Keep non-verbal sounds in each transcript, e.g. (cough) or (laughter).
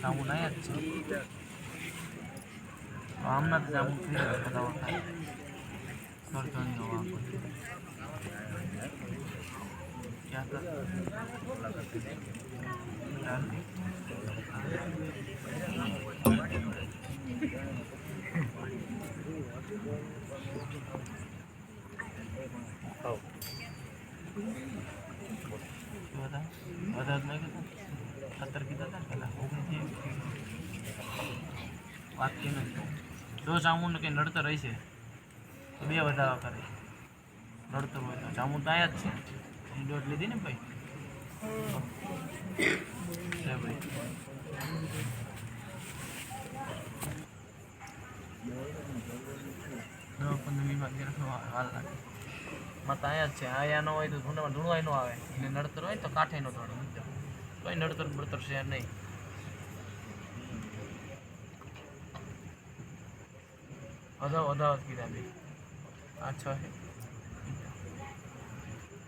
જામુન આયા જ છે તો આમના જ જામુન થઈ જાય બધા વખત સરજણીનો વાંકો છે ક્યાં કર ચાલ. બધા બધા જ નહીં કીધું સત્તર કીધા હતા પેલા ઓગણીસ વાત કે નથી જો જામુન કંઈ નડતર રહેશે તો બે વધારા કરે નડતર હોય તો જામુન તો અહીંયા જ છે દોઢ લીધી ને ભાઈ ભાઈ પંદર વીસમાં ગેરનો હાલ લાગે મત આયા જ છે. આયા ન હોય તો ધૂંડામાં ધૂણવાય ન આવે. એટલે નડતર હોય તો કાંઠે નો થોડો કોઈ નડતર બળતર છે નહીં. અધાવ વધાવ કીધા બે. આ છ છે.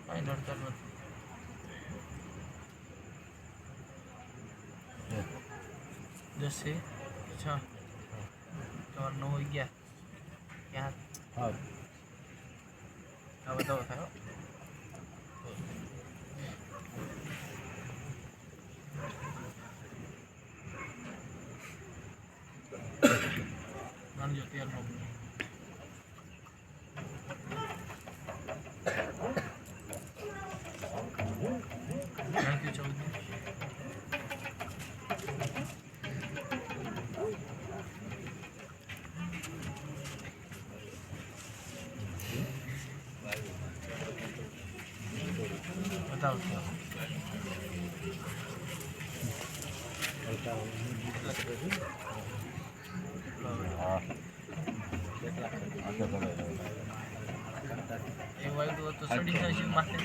કાંઈ નડતર નથી. દસ છે. ચાર, નવ, અગિયાર. ક્યાં? હા. เอาไปตัวครับนั่นอยู่เตียงผม બતાવો હા એ વાયદો તો સડી જાય છે માથે.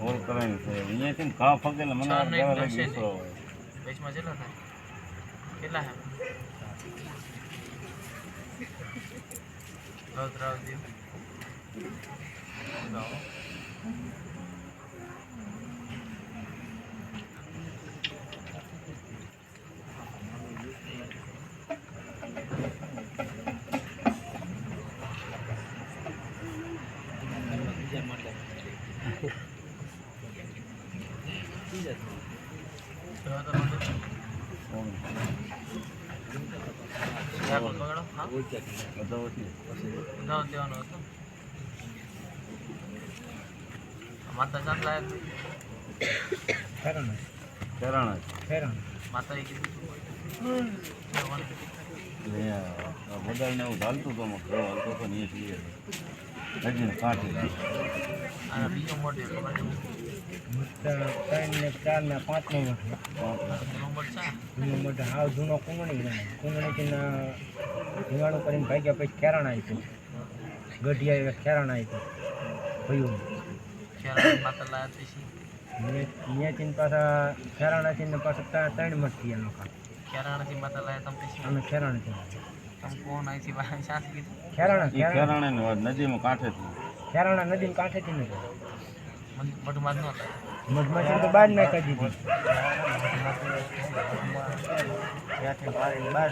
ઓલ કરાવી છે. અહીંયાથી ઘા ફગે મને દવા દસ લાગી. ગુસ્સો આવે. વેચમાં કેટલા થાય? કેટલા હે રાવ રાવ દે લાવો. જોવા તો નતો. ઓમ. યાર બગાડો હા બધા ઓછી. ઉધાર દેવાનો હતો માતા ચાંદ લાયક કેરાણા છે. માતા એ કીધું એટલે આ બધાને એવું હાલતું તો આમાં ઘરો હાલતો તો ને એ છીએ હજી કાઢી અને બીજો મોટી ત્રણ ને ચાર ને પાંચ નો નંબર છે હાવ જૂનો કુંગણી કુંગણીથી ધીવાણું કરીને ભાગ્યા પછી ખેરાણા આપ્યું ગઢિયા એ ખેરાણા આપ્યું ભયું લાયક પછી ખેરાણાથી ને પાછા ત્રણ થયા નોખા ખેરાણાથી માતા લાયક તમે અમે ખેરાણાથી. કોણ અહીંથી કીધું. ખેરાણા ખેરાણા. કેરાણે નદીમાં કાંઠેથી. ખેરાણા નદીને કાંઠેથી મઢમાં ન થાય મધમાછી તો બહાર નાખી દીધી. બહાર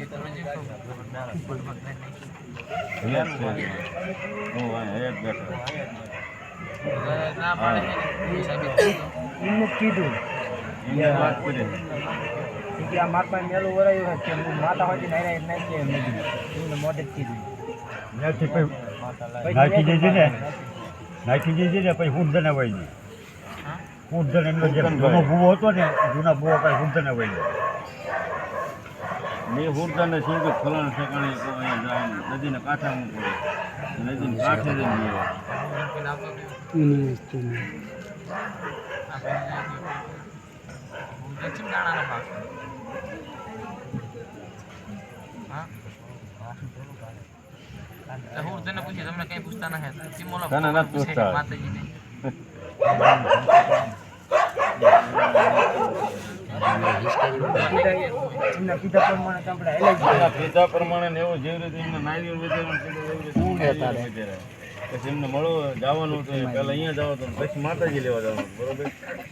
એ તમે જે કહો મઢમાં હેત હેત ના પાડે કીધું. એને વાત કરી. કે આ માતા મેલું વરાયું છે કે હું માતા હોય નહીં નાખી એમ નદી એમને મોઢે જ કીધું. પછી નાખી દેજે ને. નાખી. દીધી ને પછી હુંડને વહી ગઈ હા? હુંડન એમનો જે જૂનો ભૂવો હતો ને જૂના ભૂવો કાંઈ હુંડને વહી ગયો મેં હુરદાને સીધું ફલાણા ઠેકાણે અહીંયા જાય નદીના કાંઠે હું પડે નદીના કાંઠે જ નહીં આવે કોઈને આવતો નહીં. આ ભાઈને જાય તો હું વેચીને દાણાનો ભાગ હા તો હું તને પૂછ્યું તમને કઈ પૂછતા સિમોલા તને નથી. માતાજીને. કીધા પ્રમાણે ને એવું જેવી રીતે એમને નાની. પછી એમને મળવા જવાનું હતું પહેલાં અહીંયા જાવ તો પછી માતાજી લેવા જવાનું બરોબર?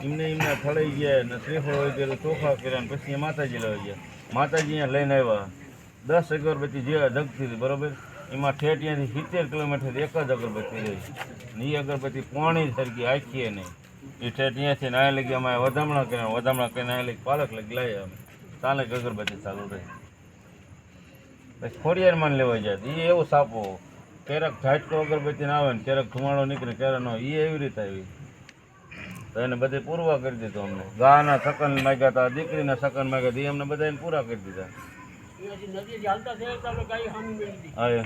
એમને એમના થળાઈ ગયા ને શ્રીફળ હોય ત્યારે ચોખા કર્યા ને પછી માતાજી લેવા ગયા. માતાજી અહીંયા લઈને આવ્યા. દસ અગરબત્તી જે જગતી હતી બરોબર? એમાં ઠેઠ ત્યાંથી સિત્તેર કિલોમીટર એક જ અગરબત્તી રહી. ને એ અગરબત્તી પોણી સરખી આખીએ નહીં. એ ઠેઠ ત્યાંથી નાય લગી અમે વધામણા કર્યા વધામણા કરીને નાય લગી પાલક લગી લાવ્યા અમે. તાલે અગરબત્તી ચાલુ રહી. પછી ખોડિયારમાં લેવા જાય એ એવો સાપો. ક્યારેક ઝાટકો અગરબત્તી ના આવે ને ક્યારેક ધુમાડો નીકળે ક્યારે ન એ એવી રીતે આવી. તો એને બધે પૂરવા કરી દીધું અમને. ગાના સકન માગ્યા હતા દીકરીના સકન માગ્યા હતા એ અમને બધાને પૂરા કરી દીધા. હા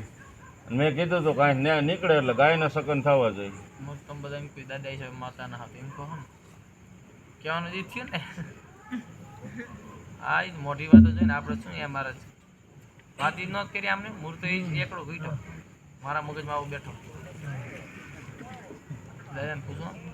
મેં કીધું હતું કાંઈ ન્યા નીકળે એટલે ગાયના સકન થવા જોઈએ. મગ બધા એમ કહ્યું દાદા સાહેબ માતાના હાથ એમ કહો ને. કહેવાનું જે થયું ને. (laughs) આ જ મોટી વાતો છે ને, આપણે શું એ મારે વાત ઈ ન જ કરી આમને મૂર્તો એ જ એકડો ગયો મારા મગજમાં આવું બેઠો. દાદાને પૂછો